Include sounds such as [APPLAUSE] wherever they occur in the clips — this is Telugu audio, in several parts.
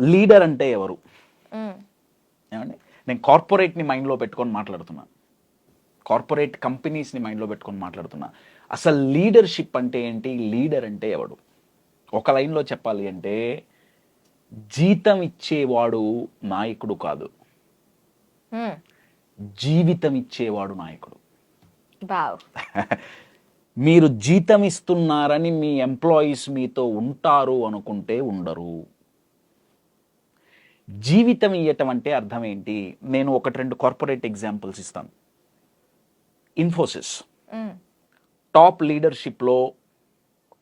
లీడర్ అంటే ఎవరు. ఏమండి? నేను కార్పొరేట్ని మైండ్లో పెట్టుకొని మాట్లాడుతున్నా. కార్పొరేట్ కంపెనీస్ని మైండ్లో పెట్టుకొని మాట్లాడుతున్నా. అసలు లీడర్షిప్ అంటే ఏంటి? లీడర్ అంటే ఎవడు? ఒక లైన్లో చెప్పాలి అంటే జీతం ఇచ్చేవాడు నాయకుడు కాదు. జీవితం ఇచ్చేవాడు నాయకుడు. [LAUGHS] మీరు జీతం ఇస్తున్నారని మీ ఎంప్లాయీస్ మీతో ఉంటారు అనుకుంటే ఉండరు. జీవితం ఇవ్వటం అంటే అర్థం ఏంటి నేను ఒకటి రెండు కార్పొరేట్ ఎగ్జాంపుల్స్ ఇస్తాను. ఇన్ఫోసిస్. టాప్ లీడర్షిప్లో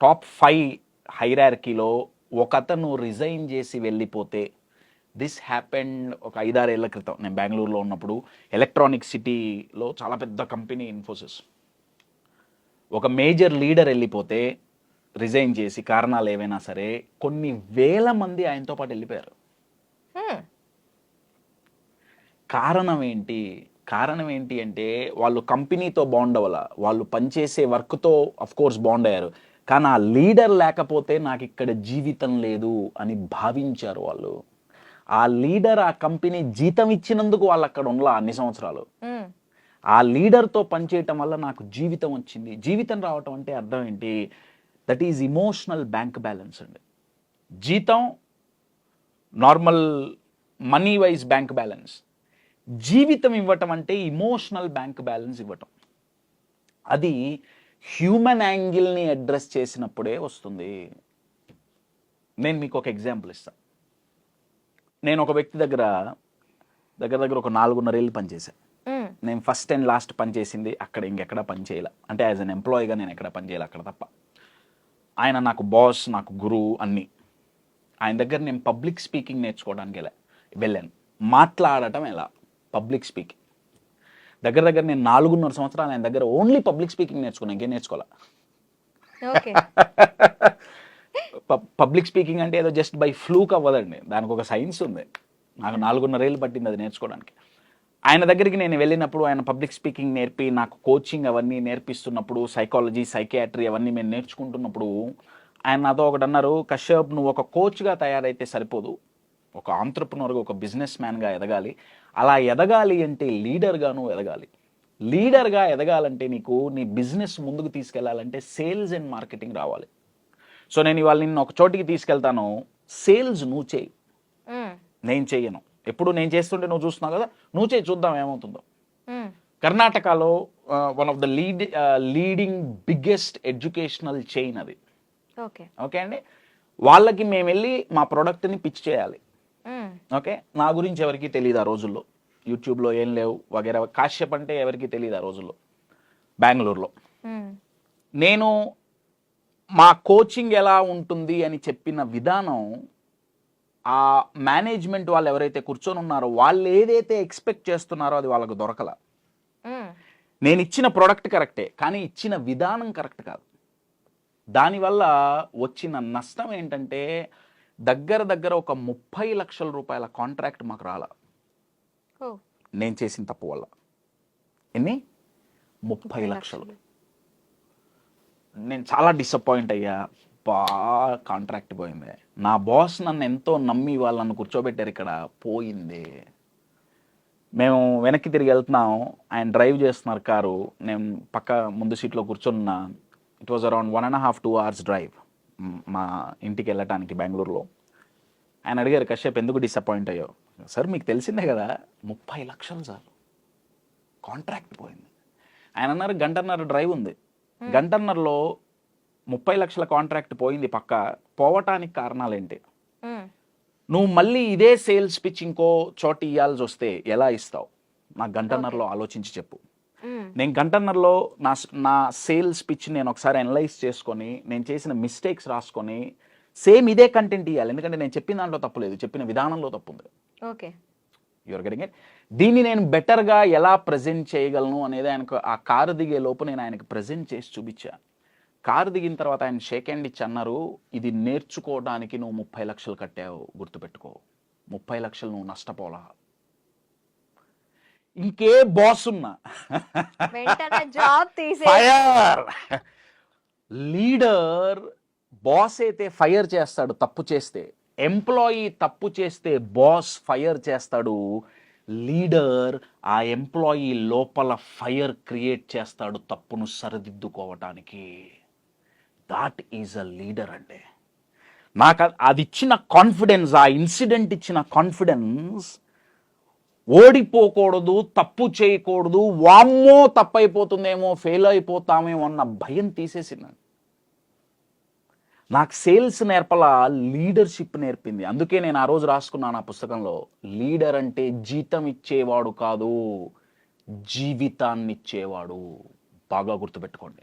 టాప్ ఫైవ్ హైరార్కీలో ఒక అతను రిజైన్ చేసి వెళ్ళిపోతే దిస్ హ్యాపెండ్ ఒక ఐదారేళ్ళ క్రితం. నేను బెంగళూరులో ఉన్నప్పుడు ఎలక్ట్రానిక్ సిటీలో చాలా పెద్ద కంపెనీ ఇన్ఫోసిస్ ఒక మేజర్ లీడర్ వెళ్ళిపోతే రిజైన్ చేసి కారణాలు ఏవైనా సరే కొన్ని వేల మంది ఆయనతో పాటు వెళ్ళిపోయారు. కారణం ఏంటి కారణం ఏంటి అంటే వాళ్ళు కంపెనీతో బాండ్ అవ్వాల? వాళ్ళు పనిచేసే వర్క్తో అఫ్ కోర్స్ బాండ్ అయ్యారు. కానీ ఆ లీడర్ లేకపోతే నాకు ఇక్కడ జీవితం లేదు అని భావించారు వాళ్ళు. ఆ లీడర్ ఆ కంపెనీ జీతం ఇచ్చినందుకు వాళ్ళు అక్కడ ఉండలా అన్ని సంవత్సరాలు. మ్మ్. ఆ లీడర్తో పనిచేయటం వల్ల నాకు జీవితం వచ్చింది. జీవితం రావటం అంటే అర్థం ఏంటి? That is emotional bank balance అండి. జీతం normal money wise bank balance. జీవితం ఇవ్వటం అంటే ఇమోషనల్ బ్యాంక్ బ్యాలెన్స్ ఇవ్వటం. అది హ్యూమన్ యాంగిల్ని అడ్రస్ చేసినప్పుడే వస్తుంది. నేను మీకు ఒక ఎగ్జాంపుల్ ఇస్తాను నేను ఒక వ్యక్తి దగ్గర దగ్గర దగ్గర ఒక నాలుగున్నర ఏళ్ళు పనిచేశాను. నేను ఫస్ట్ అండ్ లాస్ట్ పని చేసింది అక్కడ ఇంకెక్కడ పని చేయాల అంటే యాజ్ అన్ ఎంప్లాయీగా నేను ఎక్కడ పని చేయాలి అక్కడ తప్ప. ఆయన నాకు బాస్ నాకు గురువు అన్నీ. ఆయన దగ్గర నేను పబ్లిక్ స్పీకింగ్ నేర్చుకోవడానికి వెళ్ళా వెళ్ళాను. మాట్లాడటం ఎలా? పబ్లిక్ స్పీకింగ్ దగ్గర దగ్గర నేను నాలుగున్నర సంవత్సరాలు ఆయన దగ్గర ఓన్లీ పబ్లిక్ స్పీకింగ్ నేర్చుకున్నాను ఇంకేం నేర్చుకోవాలా? పబ్లిక్ స్పీకింగ్ అంటే ఏదో జస్ట్ బై ఫ్లూక్ అవ్వదండి. దానికి ఒక సైన్స్ ఉంది. నాకు నాలుగున్నర ఏళ్ళు పట్టింది అది నేర్చుకోవడానికి. ఆయన దగ్గరికి నేను వెళ్ళినప్పుడు ఆయన పబ్లిక్ స్పీకింగ్ నేర్పి నాకు కోచింగ్ అవన్నీ నేర్పిస్తున్నప్పుడు సైకాలజీ సైకియాట్రీ అవన్నీ మేము నేర్చుకుంటున్నప్పుడు ఆయన నాతో ఒకటి అన్నారు కశ్యప్ నువ్వు ఒక కోచ్గా తయారైతే సరిపోదు. ఒక ఆంటర్ప్రినర్గా ఒక బిజినెస్ మ్యాన్గా ఎదగాలి. అలా ఎదగాలి అంటే లీడర్గా నువ్వు ఎదగాలి. లీడర్గా ఎదగాలంటే నీకు నీ బిజినెస్ ముందుకు తీసుకెళ్ళాలంటే సేల్స్ అండ్ మార్కెటింగ్ రావాలి. సో నేను ఇవాళ నిన్ను ఒక చోటికి తీసుకెళ్తాను. సేల్స్ నువ్వు చేయి. నేను చెయ్యను. ఎప్పుడు నేను చేస్తుంటే నువ్వు చూస్తున్నావు కదా నువ్వు చేయి చూద్దాం ఏమవుతుందో. కర్ణాటకలో one of the lead leading biggest educational chain అది. ఓకే. అండి? వాళ్ళకి మేము వెళ్ళి మా ప్రోడక్ట్ని పిచ్ చేయాలి. ఓకే? నా గురించి ఎవరికి తెలియదు ఆ రోజుల్లో. యూట్యూబ్లో ఏం లేవు వగేరా. కాశ్యప్ అంటే ఎవరికి తెలియదు ఆ రోజుల్లో. బెంగళూరులో. నేను మా కోచింగ్ ఎలా ఉంటుంది అని చెప్పిన విధానం ఆ మేనేజ్మెంట్ వాళ్ళు ఎవరైతే కూర్చొని ఉన్నారో వాళ్ళు ఏదైతే ఎక్స్పెక్ట్ చేస్తున్నారో అది వాళ్ళకు దొరకల. నేను ఇచ్చిన ప్రోడక్ట్ కరెక్టే కానీ ఇచ్చిన విధానం కరెక్ట్ కాదు. దానివల్ల వచ్చిన నష్టం ఏంటంటే దగ్గర దగ్గర ఒక ముప్పై లక్షల రూపాయల కాంట్రాక్ట్ మాకు రాల. నేను చేసిన తప్పు వల్ల. ఎన్ని? ముప్పై లక్షలు. నేను చాలా డిసప్పాయింట్ అయ్యా. బా కాంట్రాక్ట్ పోయింది. నా బాస్ నన్ను ఎంతో నమ్మి వాళ్ళని కూర్చోబెట్టారు ఇక్కడ. పోయింది. మేము వెనక్కి తిరిగి వెళ్తున్నాం. ఆయన డ్రైవ్ చేస్తున్నారు కారు. నేను పక్క ముందు సీట్లో కూర్చున్నా. It was around one and half two hours drive మా ఇంటికి వెళ్ళటానికి బెంగళూరులో. ఆయన అడిగారు కశ్యప్ ఎందుకు డిసప్పాయింట్ అయ్యో సార్ మీకు తెలిసిందే కదా ముప్పై లక్షలు సార్ కాంట్రాక్ట్ పోయింది. ఆయన అన్నారు గంటన్నర డ్రైవ్ ఉంది. గంటన్నరలో ముప్పై లక్షల కాంట్రాక్ట్ పోయింది పక్క. పోవటానికి కారణాలు ఏంటి. నువ్వు మళ్ళీ ఇదే సేల్స్ పిచ్ ఇంకో చోట ఇవ్వాల్సి వస్తే ఎలా ఇస్తావు? నా గంటన్నరలో ఆలోచించి చెప్పు. నేను గంటన్నరలో నా నా సేల్స్ పిచ్ నేను ఒకసారి అనలైజ్ చేసుకొని నేను చేసిన మిస్టేక్స్ రాసుకొని సేమ్ ఇదే కంటెంట్ ఇవ్వాలి ఎందుకంటే నేను చెప్పిన దాంట్లో తప్పు లేదు. చెప్పిన విధానంలో తప్పు ఉంది. ఓకే. యువర్ గెటింగ్ ఇట్ దీన్ని నేను బెటర్గా ఎలా ప్రజెంట్ చేయగలను అనేది ఆయనకు ఆ కారు దిగే లోపు నేను ఆయనకు ప్రజెంట్ చేసి చూపించా. కారు దిగిన తర్వాత ఆయన షేక్ హ్యాండ్ ఇచ్చి అన్నారు ఇది నేర్చుకోవడానికి నువ్వు ముప్పై లక్షలు కట్టావు. గుర్తుపెట్టుకో. ముప్పై లక్షలు నువ్వు నష్టపోలా. ఇంకే బాస్ ఉన్నా. జాబ్ ఫైర్ లీడర్ బాస్ అయితే ఫైర్ చేస్తాడు తప్పు చేస్తే. ఎంప్లాయీ తప్పు చేస్తే బాస్ ఫైర్ చేస్తాడు. లీడర్ ఆ ఎంప్లాయీ లోపల ఫైర్ క్రియేట్ చేస్తాడు తప్పును సరిదిద్దుకోవటానికి. దాట్ ఈజ్ అ లీడర్ అంటే నాకు అది ఇచ్చిన కాన్ఫిడెన్స్ ఆ ఇన్సిడెంట్ ఇచ్చిన కాన్ఫిడెన్స్ ఓడిపోకూడదు తప్పు చేయకూడదు వామ్మో తప్పైపోతుందేమో ఫెయిల్ అయిపోతామేమో అన్న భయం తీసేసింది నాకు సేల్స్ నేర్పల లీడర్షిప్ నేర్పింది. అందుకే నేను ఆ రోజు రాసుకున్నాను ఆ పుస్తకంలో లీడర్ అంటే జీతం ఇచ్చేవాడు కాదు జీవితాన్ని ఇచ్చేవాడు బాగా గుర్తుపెట్టుకోండి.